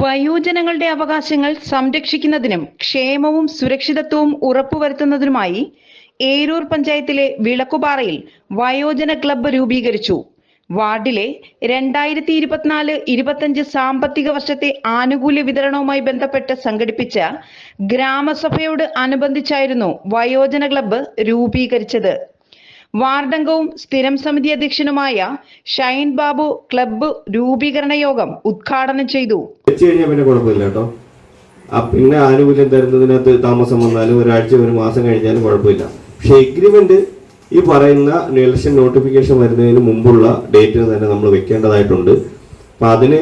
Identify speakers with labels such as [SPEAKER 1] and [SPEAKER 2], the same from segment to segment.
[SPEAKER 1] വയോജനങ്ങളുടെ അവകാശങ്ങൾ സംരക്ഷിക്കുന്നതിനും ക്ഷേമവും സുരക്ഷിതത്വവും ഉറപ്പുവരുത്തുന്നതിനുമായി ഏരൂർ പഞ്ചായത്തിലെ വിളക്കുപാറയിൽ വയോജന ക്ലബ്ബ് രൂപീകരിച്ചു. വാർഡിലെ രണ്ടായിരത്തി ഇരുപത്തിനാല് ഇരുപത്തഞ്ച് സാമ്പത്തിക വർഷത്തെ ആനുകൂല്യ വിതരണവുമായി ബന്ധപ്പെട്ട് സംഘടിപ്പിച്ച ഗ്രാമസഭയോട് അനുബന്ധിച്ചായിരുന്നു വയോജന ക്ലബ്ബ് രൂപീകരിച്ചത്. വാർഡംഗവും സ്ഥിരം സമിതി അധ്യക്ഷനുമായ ഷൈൻ ബാബു ക്ലബ്ബ് രൂപീകരണ യോഗം ഉദ്ഘാടനം ചെയ്തു.
[SPEAKER 2] പിന്നെ പിന്നെ ആനുകൂല്യം തരുന്നതിനകത്ത് താമസം വന്നാലും ഒരാഴ്ച ഒരു മാസം കഴിഞ്ഞാലും കുഴപ്പമില്ല. പക്ഷെ എഗ്രിമെന്റ് ഈ പറയുന്ന ഇലക്ഷൻ നോട്ടിഫിക്കേഷൻ വരുന്നതിന് മുമ്പുള്ള ഡേറ്റിന് തന്നെ നമ്മൾ വെക്കേണ്ടതായിട്ടുണ്ട്. അപ്പൊ അതിന്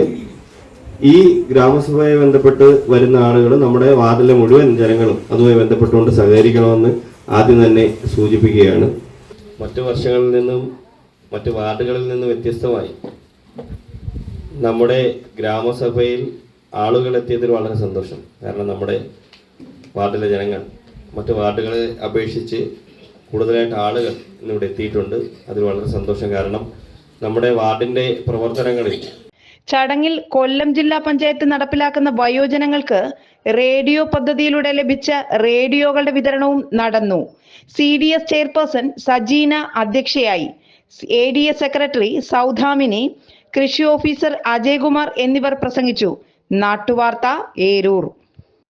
[SPEAKER 2] ഈ ഗ്രാമസഭയെ ബന്ധപ്പെട്ട് വരുന്ന ആളുകൾ നമ്മുടെ വാർഡിലെ മുഴുവൻ ജനങ്ങളും അതുമായി ബന്ധപ്പെട്ടുകൊണ്ട് സഹകരിക്കണമെന്ന് ആദ്യം തന്നെ സൂചിപ്പിക്കുകയാണ്. മറ്റു വർഷങ്ങളിൽ നിന്നും മറ്റു വാർഡുകളിൽ നിന്നും വ്യത്യസ്തമായി നമ്മുടെ ഗ്രാമസഭയിൽ ആളുകൾ എത്തിയതിൽ വളരെ സന്തോഷം. കാരണം നമ്മുടെ വാർഡിലെ ജനങ്ങൾ മറ്റു വാർഡുകളെ അപേക്ഷിച്ച് കൂടുതലായിട്ട് ആളുകൾ ഇന്നിവിടെ എത്തിയിട്ടുണ്ട്. അതിൽ വളരെ സന്തോഷം. കാരണം നമ്മുടെ വാർഡിന്റെ പ്രവർത്തനങ്ങളിൽ
[SPEAKER 1] ചടങ്ങിൽ കൊല്ലം ജില്ലാ പഞ്ചായത്ത് നടപ്പിലാക്കുന്ന വയോജനങ്ങൾക്ക് റേഡിയോ പദ്ധതിയിലൂടെ ലഭിച്ച റേഡിയോകളുടെ വിതരണവും നടന്നു. C D S chairperson Sajeena അധ്യക്ഷയായി. A D S secretary Soudamini കൃഷി ഓഫീസർ അജയ്കുമാർ എന്നിവർ പ്രസംഗിച്ചു. നാട്ടുവാർത്ത ഏരൂർ.